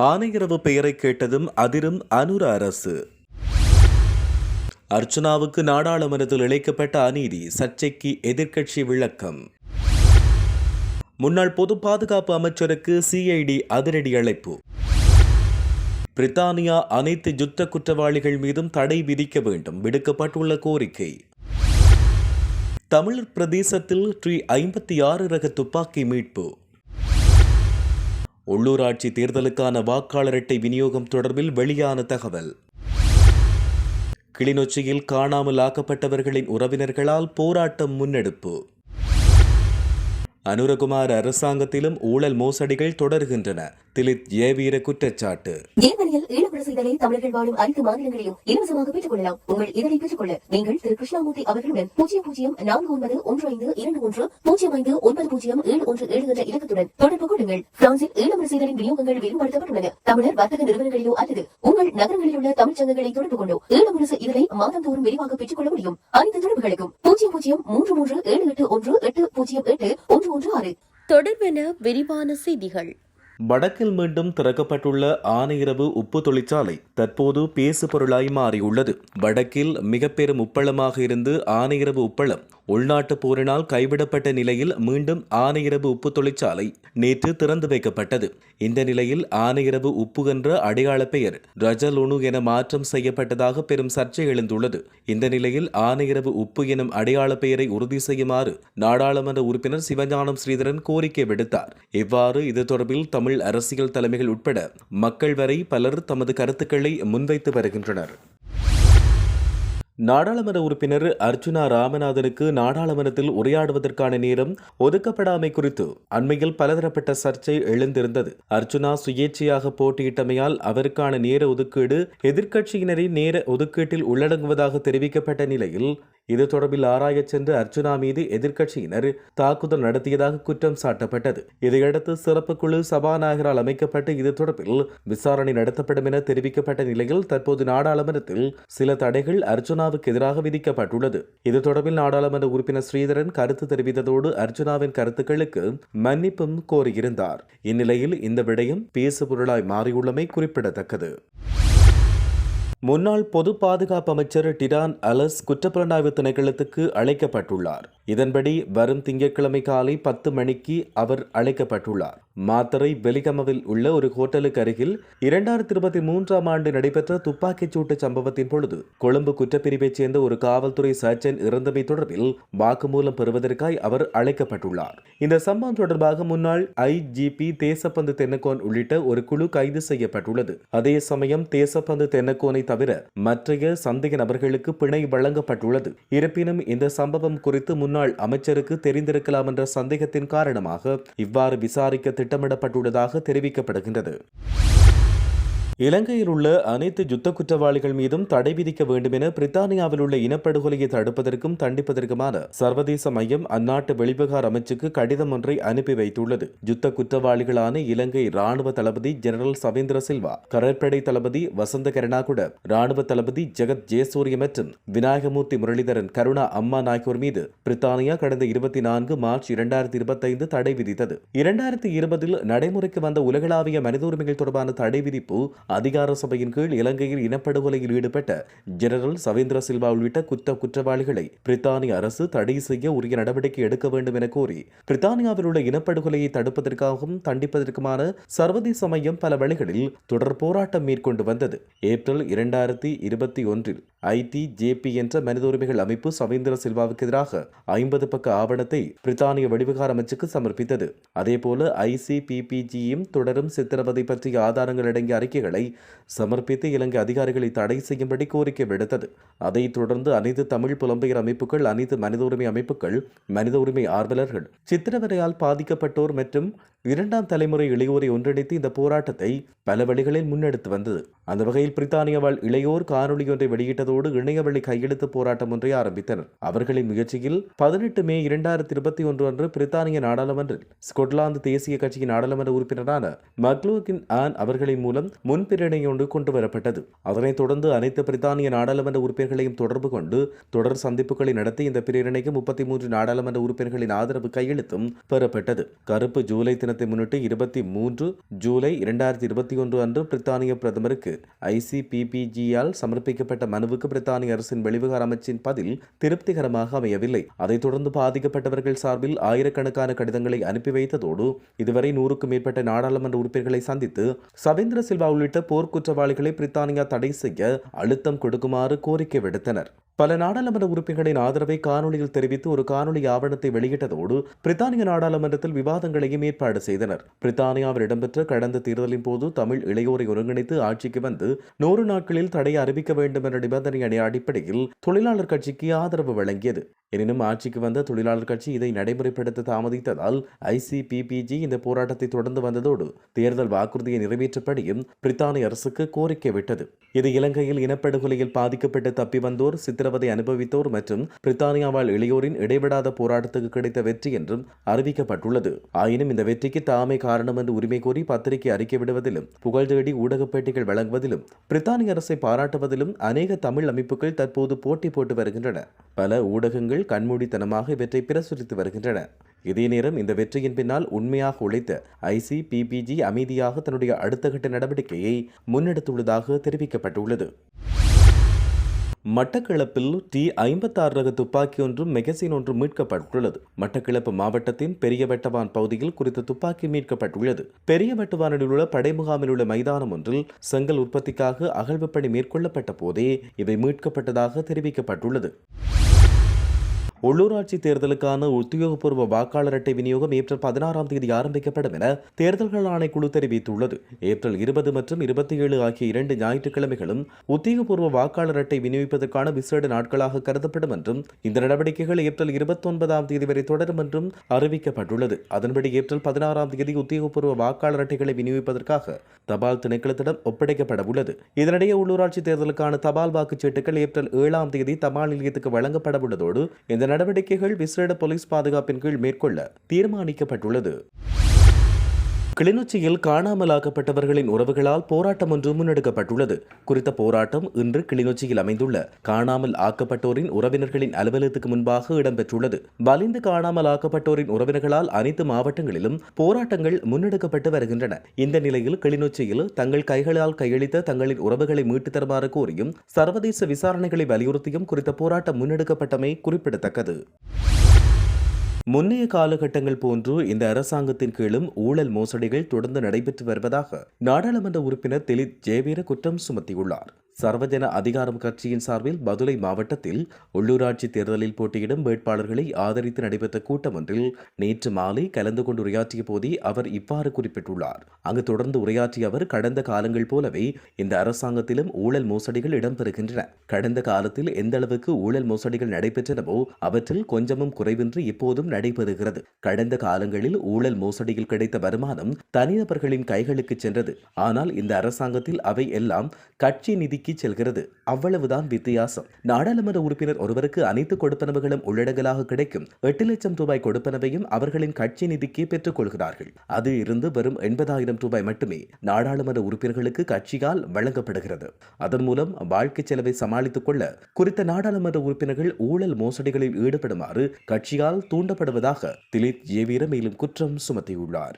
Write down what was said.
ஆணையரவு பெயரை கேட்டதும் அதிரும் அனுர அரசு. அர்ச்சனாவுக்கு நாடாளுமன்றத்தில் இழைக்கப்பட்ட அநீதி சர்ச்சைக்கு எதிர்க்கட்சி விளக்கம். முன்னாள் பொது பாதுகாப்பு அமைச்சருக்கு சிஐடி அதிரடி அழைப்பு. பிரித்தானியா அனைத்து யுத்த குற்றவாளிகள் மீதும் தடை விதிக்க வேண்டும் விடுக்கப்பட்டுள்ள கோரிக்கை. தமிழர் பிரதேசத்தில் ட்ரீ ஐம்பத்தி ஆறு ரக துப்பாக்கி மீட்பு. உள்ளூராட்சி தேர்தலுக்கான வாக்காளர் அட்டை விநியோகம் தொடர்பில் வெளியான தகவல். கிளிநொச்சியில் காணாமல் ஆக்கப்பட்டவர்களின் உறவினர்களால் போராட்டம் முன்னெடுப்பு. அனுரகுமார் அரசாங்கத்திலும் ஊழல் மோசடிகள் தொடர்கின்றன. திலித் ஏவீர குற்றச்சாட்டு. ஜெர்மனியில் ஈழப்பட செய்தலை தமிழர்கள் வாழும் அனைத்து மாநிலங்களிலும் இலவசமாக பெற்றுக் கொள்ளலாம் உங்கள் இதனை பெற்றுக்கொள்ள நீங்கள் திரு. கிருஷ்ணாமூர்த்தி அவர்களுடன் பூஜ்ஜியம் பூஜ்ஜியம் நான்கு ஒன்பது ஒன்று ஐந்து இரண்டு ஒன்று பூஜ்ஜியம் ஐந்து ஒன்பது பூஜ்ஜியம் ஏழு ஒன்று ஏழு என்ற இலக்கத்துடன் தொடர்பு கொள்ளுங்கள். பிரான்சில் ஈழப்பட செய்தலின் விநியோகங்கள் விரிவுபடுத்தப்பட்டுள்ளன தமிழர் வர்த்தக நிறுவனங்களிலோ அல்லது உங்கள் நகரங்களில் உள்ள தமிழ்ச்சங்கங்களை தொடர்பு கொண்டோ ஈழமுரசு இதழை மாதந்தோறும் விரிவாக பெற்றுக் கொள்ள முடியும். அனைத்து தொடர்புகளுக்கும் பூஜ்ஜியம் பூஜ்ஜியம் மூன்று மூன்று ஏழு எட்டு ஒன்று எட்டு பூஜ்ஜியம் எட்டு ஒன்று ஒன்று ஆறு. தொடர்பென விரிவான செய்திகள். வடக்கில் மீண்டும் திறக்கப்பட்டுள்ள ஆனையிரவு உப்பு தொழிற்சாலை தற்போது பேசு பொருளாய் மாறியுள்ளது. வடக்கில் மிக பெரும் உப்பளமாக இருந்து ஆனையிரவு உப்பளம் உள்நாட்டு போரினால் கைவிடப்பட்ட நிலையில் மீண்டும் ஆனையிரவு உப்பு தொழிற்சாலை நேற்று திறந்து வைக்கப்பட்டது. இந்த நிலையில் ஆனையிரவு உப்பு என்ற அடையாள பெயர் ரஜலுணு என மாற்றம் செய்யப்பட்டதாக பெரும் சர்ச்சை எழுந்துள்ளது. இந்த நிலையில் ஆனையிரவு உப்பு எனும் அடையாள பெயரை உறுதி செய்யுமாறு நாடாளுமன்ற உறுப்பினர் சிவஞானம் ஸ்ரீதரன் கோரிக்கை விடுத்தார். இவ்வாறு இது தொடர்பில் தமிழ் அரசியல் தலைமைகள் உட்பட மக்கள் வரை பலர் தமது கருத்துக்களை முன்வைத்து வருகின்றனர். நாடாளுமன்ற உறுப்பினர் அர்ஜுனா ராமநாதனுக்கு நாடாளுமன்றத்தில் உரையாடுவதற்கான நேரம் ஒதுக்கப்படாமை குறித்து அண்மையில் பலதரப்பட்ட சர்ச்சை எழுந்திருந்தது. அர்ஜுனா சுயேட்சையாக போட்டியிட்டமையால் அவருக்கான நேர ஒதுக்கீடு எதிர்க்கட்சியினரின் நேர ஒதுக்கீட்டில் உள்ளடங்குவதாக தெரிவிக்கப்பட்ட நிலையில் இது தொடர்பில் ஆராயச் சென்ற அர்ஜுனா மீது எதிர்க்கட்சியினர் தாக்குதல் நடத்தியதாக குற்றம் சாட்டப்பட்டது. இதையடுத்து சிறப்பு குழு சபாநாயகரால் அமைக்கப்பட்டு இது தொடர்பில் விசாரணை நடத்தப்படும் என தெரிவிக்கப்பட்ட நிலையில் தற்போது நாடாளுமன்றத்தில் சில தடைகள் அர்ஜுனாவுக்கு எதிராக விதிக்கப்பட்டுள்ளது. இது தொடர்பில் நாடாளுமன்ற உறுப்பினர் ஸ்ரீதரன் கருத்து தெரிவித்ததோடு அர்ஜுனாவின் கருத்துக்களுக்கு மன்னிப்பும் கோரியிருந்தார். இந்நிலையில் இந்த விடயம் பேசு பொருளாய் மாறியுள்ளமை குறிப்பிடத்தக்கது. முன்னாள் பொது பாதுகாப்பு அமைச்சர் டிரான் அலஸ் குற்றப்புலனாய்வு திணைக்களத்துக்கு அழைக்கப்பட்டுள்ளார். இதன்படி வரும் திங்கட்கிழமை காலை பத்து மணிக்கு அவர் அழைக்கப்பட்டுள்ளார். மாத்தரை வெலிகமவில் உள்ள ஒரு ஹோட்டலுக்கு அருகில் இரண்டாயிரத்தி இருபத்தி மூன்றாம் ஆண்டு நடைபெற்ற துப்பாக்கிச் சூட்டு சம்பவத்தின் பொழுது கொழும்பு குற்றப்பிரிவைச் சேர்ந்த ஒரு காவல்துறை சர்ஜன் இறந்தமை தொடர்பில் வாக்குமூலம் பெறுவதற்காய் அவர் அழைக்கப்பட்டுள்ளார். இந்த சம்பவம் தொடர்பாக முன்னாள் ஐஜிபி தேசப்பந்து தென்னக்கோன் உள்ளிட்ட ஒரு குழு கைது செய்யப்பட்டுள்ளது. அதே சமயம் தேசப்பந்து தென்னக்கோனை தவிர மற்றைய சந்தேக நபர்களுக்கு பிணை வழங்கப்பட்டுள்ளது. இருப்பினும் இந்த சம்பவம் குறித்து முன்னாள் அமைச்சருக்கு தெரிந்திருக்கலாம் என்ற சந்தேகத்தின் காரணமாக இவ்வாறு விசாரிக்க திட்டமிடப்பட்டுள்ளதாக தெரிவிக்கப்படுகின்றது. இலங்கையில் உள்ள அனைத்து யுத்த குற்றவாளிகள் மீதும் தடை விதிக்க வேண்டும் என பிரித்தானியாவில் உள்ள இனப்படுகொலையை தடுப்பதற்கும் தண்டிப்பதற்குமான சர்வதேச மையம் அந்நாட்டு வெளிவிகார அமைச்சுக்கு கடிதம் ஒன்றை அனுப்பி வைத்துள்ளது. யுத்த குற்றவாளிகளான இலங்கை ராணுவ தளபதி ஜெனரல் சவேந்திர சில்வா கடற்படை தளபதி வசந்த கருணாகுட ராணுவ தளபதி ஜெகத் ஜெயசூரிய மற்றும் விநாயகமூர்த்தி முரளிதரன் கருணா அம்மா நாயக்கோர் மீது பிரித்தானியா கடந்த இருபத்தி நான்கு மார்ச் இரண்டாயிரத்தி இருபத்தைந்து தடை விதித்தது. இரண்டாயிரத்தி இருபதில் நடைமுறைக்கு வந்த உலகளாவிய மனித உரிமைகள் தொடர்பான தடை விதிப்பு அதிகார சபையின் கீழ் இலங்கையில் இனப்படுகொலையில் ஈடுபட்ட ஜெனரல் சவேந்திர சில்வா உள்ளிட்ட குற்ற குற்றவாளிகளை பிரித்தானிய அரசு தடை செய்ய உரிய நடவடிக்கை எடுக்க வேண்டும் என கோரி பிரித்தானியாவில் உள்ள இனப்படுகொலையை தடுப்பதற்காகவும் தண்டிப்பதற்குமான சர்வதேச மையம் பல வழிகளில் தொடர் போராட்டம் மேற்கொண்டு வந்தது. ஏப்ரல் இரண்டாயிரத்தி இருபத்தி ஒன்றில் ஐடி ஜேபி என்ற மனித உரிமைகள் அமைப்பு சவேந்திர சில்வாவுக்கு எதிராக ஐம்பது பக்க ஆவணத்தை பிரித்தானிய வெளிவிகார அமைச்சுக்கு சமர்ப்பித்தது. அதேபோல ஐசிபிபிஜியும் தொடரும் சித்திரவதை பற்றிய ஆதாரங்கள் அடங்கிய அறிக்கைகளை சமர்ப்பித்து இலங்கை அதிகாரிகளை தடை செய்யும்படி கோரிக்கை விடுத்தது. அதைத் தொடர்ந்து அனைத்து தமிழ் புலம்பெயர் அமைப்புகள் அனைத்து மனித உரிமை அமைப்புகள் மனித உரிமை ஆர்வலர்கள் சித்திரவதையால் பாதிக்கப்பட்டோர் மற்றும் இரண்டாம் தலைமுறை இளையோரை ஒன்றிணைத்து இந்த போராட்டத்தை பல வழிகளில் முன்னெடுத்து வந்தது. அந்த வகையில் பிரித்தானிய வாழ் இளையோர் காணொலி ஒன்றை வெளியிட்டது செய்ததோடு இணையவழி கையெழுத்து போராட்டம் ஒன்றை ஆரம்பித்தனர். அவர்களின் முயற்சியில் பதினெட்டு மே இரண்டாயிரத்தி இருபத்தி ஒன்று அன்று பிரித்தானிய நாடாளுமன்றில் ஸ்கொட்லாந்து தேசிய கட்சியின் நாடாளுமன்ற உறுப்பினரான மக்லூகின் ஆன் அவர்களின் மூலம் முன்பிரணையொன்று கொண்டு வரப்பட்டது அதனைத் தொடர்ந்து அனைத்து பிரித்தானிய நாடாளுமன்ற உறுப்பினர்களையும் தொடர்பு கொண்டு தொடர் சந்திப்புகளை நடத்தி இந்த பிரேரணைக்கு முப்பத்தி மூன்று நாடாளுமன்ற உறுப்பினர்களின் ஆதரவு கையெழுத்தும் பெறப்பட்டது. கருப்பு ஜூலை தினத்தை முன்னிட்டு இருபத்தி மூன்று ஜூலை இரண்டாயிரத்தி இருபத்தி ஒன்று அன்று பிரித்தானிய பிரதமருக்கு ஐசிபிபிஜியால் சமர்ப்பிக்கப்பட்ட மனுவுக்கு பிரித்தானிய அரசின் வெளிவிகார அமைச்சின் பதில் திருப்திகரமாக அமையவில்லை. அதைத் தொடர்ந்து பாதிக்கப்பட்டவர்கள் சார்பில் ஆயிரக்கணக்கான கடிதங்களை அனுப்பி வைத்ததோடு இதுவரை நூறுக்கும் மேற்பட்ட நாடாளுமன்ற உறுப்பினர்களை சந்தித்து சவேந்திர சில்வா உள்ளிட்ட போர்க்குற்றவாளிகளை பிரித்தானியா தடை செய்ய அழுத்தம் கொடுக்குமாறு கோரிக்கை விடுத்தனர். பல நாடாளுமன்ற உறுப்பினர்களின் ஆதரவை காணொலியில் தெரிவித்து ஒரு காணொலி ஆவணத்தை வெளியிட்டதோடு பிரித்தானிய நாடாளுமன்றத்தில் விவாதங்களையும் ஏற்பாடு செய்தனர். பிரித்தானியாவில் இடம்பெற்ற கடந்த தேர்தலின் போது தமிழ் இளையோரை ஒருங்கிணைத்து ஆட்சிக்கு வந்து நூறு நாட்களில் தடை அறிவிக்க வேண்டும் என்ற நிபந்தனையின் அடிப்படையில் தொழிலாளர் கட்சிக்கு ஆதரவு வழங்கியது. எனினும் ஆட்சிக்கு வந்த தொழிலாளர் கட்சி இதை நடைமுறைப்படுத்த தாமதித்ததால் ஐசிபிபிஜி இந்த போராட்டத்தை தொடர்ந்து வந்ததோடு தேர்தல் வாக்குறுதியை நிறைவேற்றப்படியும் பிரித்தானிய அரசுக்கு கோரிக்கை விட்டது. இது இலங்கையில் இனப்படுகொலையில் பாதிக்கப்பட்டு தப்பி வந்தோர் சித்திரவதை அனுபவித்தோர் மற்றும் பிரித்தானியாவால் இளையோரின் இடைவிடாத போராட்டத்துக்கு கிடைத்த வெற்றி என்றும் அறிவிக்கப்பட்டுள்ளது. ஆயினும் இந்த வெற்றிக்கு தாமே காரணம் என்று உரிமை கோரி பத்திரிகை அறிக்கை விடுவதிலும் புகழ் தேடி ஊடகப் பேட்டிகள் வழங்குவதிலும் பிரித்தானிய அரசை பாராட்டுவதிலும் அநேக தமிழ் அமைப்புகள் தற்போது போட்டி போட்டு வருகின்றன. பல ஊடகங்கள் கண்மூடித்தனமாக இவற்றை பிரசுரித்து வருகின்றன. இதே நேரம் இந்த வெற்றியின் பின்னால் உண்மையாக உழைத்த ஐசி பிபிஜி அமைதியாக தன்னுடைய அடுத்த கட்ட நடவடிக்கையை முன்னெடுத்துள்ளதாக தெரிவிக்கப்பட்டுள்ளது. மட்டக்களப்பில் டி ஐம்பத்தாறு ரக துப்பாக்கி ஒன்றும் மெகசின் ஒன்றும் மீட்கப்பட்டுள்ளது. மட்டக்களப்பு மாவட்டத்தின் பெரிய வெட்டவான் பகுதியில் குறித்த துப்பாக்கி மீட்கப்பட்டுள்ளது. பெரிய வெட்டவானில் உள்ள படை முகாமில் உள்ள மைதானம் ஒன்றில் செங்கல் உற்பத்திக்காக அகழ்வு பணி மேற்கொள்ளப்பட்ட போதே இவை மீட்கப்பட்டதாக தெரிவிக்கப்பட்டுள்ளது. உள்ளூராட்சி தேர்தலுக்கான உத்தியோகபூர்வ வாக்காளர் அட்டை விநியோகம் ஏப்ரல் பதினாறாம் தேதி ஆரம்பிக்கப்படும் என தேர்தல்கள் ஆணைக்குழு தெரிவித்துள்ளது. ஏப்ரல் இருபது மற்றும் இருபத்தி ஏழு ஆகிய இரண்டு ஞாயிற்றுக்கிழமைகளும் உத்தியோகபூர்வ வாக்காளர் அட்டை விநியோகிப்பதற்கான விசேட நாட்களாக கருதப்படும் என்றும் இந்த நடவடிக்கைகள் ஏப்ரல் இருபத்தி ஒன்பதாம் தேதி வரை தொடரும் என்றும் அறிவிக்கப்பட்டுள்ளது. அதன்படி ஏப்ரல் பதினாறாம் தேதி உத்தியோகபூர்வ வாக்காளர் அட்டைகளை விநியோகிப்பதற்காக தபால் திணைக்களத்திடம் ஒப்படைக்கப்பட உள்ளது. இதனிடையே உள்ளூராட்சி தேர்தலுக்கான தபால் வாக்குச்சீட்டுகள் ஏப்ரல் ஏழாம் தேதி தபால் நிலையத்துக்கு வழங்கப்பட உள்ளதோடு இந்த நடவடிக்கைகள் விசேட போலீஸ் பாதுகாப்பின் கீழ் மேற்கொள்ள தீர்மானிக்கப்பட்டுள்ளது. கிளிநொச்சியில் காணாமலாக்கப்பட்டவர்களின் உறவுகளால் போராட்டம் ஒன்று முன்னெடுக்கப்பட்டுள்ளது. குறித்த போராட்டம் இன்று கிளிநொச்சியில் அமைந்துள்ள. காணாமல் ஆக்கப்பட்டோரின் உறவினர்களின் அலுவலகத்துக்கு முன்பாக இடம்பெற்றுள்ளது. வலிந்து காணாமல் ஆக்கப்பட்டோரின் உறவினர்களால் அனைத்து மாவட்டங்களிலும் போராட்டங்கள் முன்னெடுக்கப்பட்டு வருகின்றன. இந்த நிலையில் கிளிநொச்சியில் தங்கள் கைகளால் கையளித்த தங்களின் உறவுகளை மீட்டுத் தருமாறு கோரியும் சர்வதேச விசாரணைகளை வலியுறுத்தியும் குறித்த போராட்டம் முன்னெடுக்கப்பட்டமை குறிப்பிடத்தக்கது. முன்னைய காலகட்டங்கள் போன்று இந்த அரசாங்கத்தின் கீழும் ஊழல் மோசடிகள் தொடர்ந்து நடைபெற்று வருவதாக நாடாளுமன்ற உறுப்பினர் திலித் ஜெயவீர குற்றம் சுமத்தியுள்ளார். சர்வஜன அதிகாரம் கட்சியின் சார்பில் மதுரை மாவட்டத்தில் உள்ளூராட்சி தேர்தலில் போட்டியிடும் வேட்பாளர்களை ஆதரித்து நடைபெற்ற கூட்டம் ஒன்றில் நேற்று மாலை கலந்து கொண்டு உரையாற்றிய போதே அவர் இவ்வாறு குறிப்பிட்டுள்ளார். அங்கு தொடர்ந்து உரையாற்றிய அவர் கடந்த காலங்கள் போலவே இந்த அரசாங்கத்திலும் ஊழல் மோசடிகள் இடம்பெறுகின்றன. கடந்த காலத்தில் எந்த அளவுக்கு ஊழல் மோசடிகள் நடைபெற்றனவோ அவற்றில் கொஞ்சமும் குறைவின்றி இப்போதும் நடைபெறுகிறது. கடந்த காலங்களில் ஊழல் மோசடியில் கிடைத்த வருமானம் தனிநபர்களின் கைகளுக்கு சென்றது. ஆனால் இந்த அரசாங்கத்தில் அவை எல்லாம் கட்சி நிதிக்கு செல்கிறது. அவ்வளவுதான் வித்தியாசம். நாடாளுமன்ற உறுப்பினர் ஒருவருக்கு அனைத்து கொடுப்பனவுகளும் உள்ளடங்கலாக கிடைக்கும் எட்டு லட்சம் ரூபாய் கொடுப்பனவையும் அவர்களின் கட்சி நிதிக்கே பெற்றுக் கொள்கிறார்கள். அது இருந்து வெறும் எண்பதாயிரம் ரூபாய் மட்டுமே நாடாளுமன்ற உறுப்பினர்களுக்கு கட்சியால் வழங்கப்படுகிறது. அதன் மூலம் வாழ்க்கை செலவை சமாளித்துக் கொள்ள குறித்த நாடாளுமன்ற உறுப்பினர்கள் ஊழல் மோசடிகளில் ஈடுபடுமாறு கட்சியால் தூண்டப்படுவதாக திலீப் ஜேவீர மேலும் குற்றம் சுமத்தியுள்ளார்.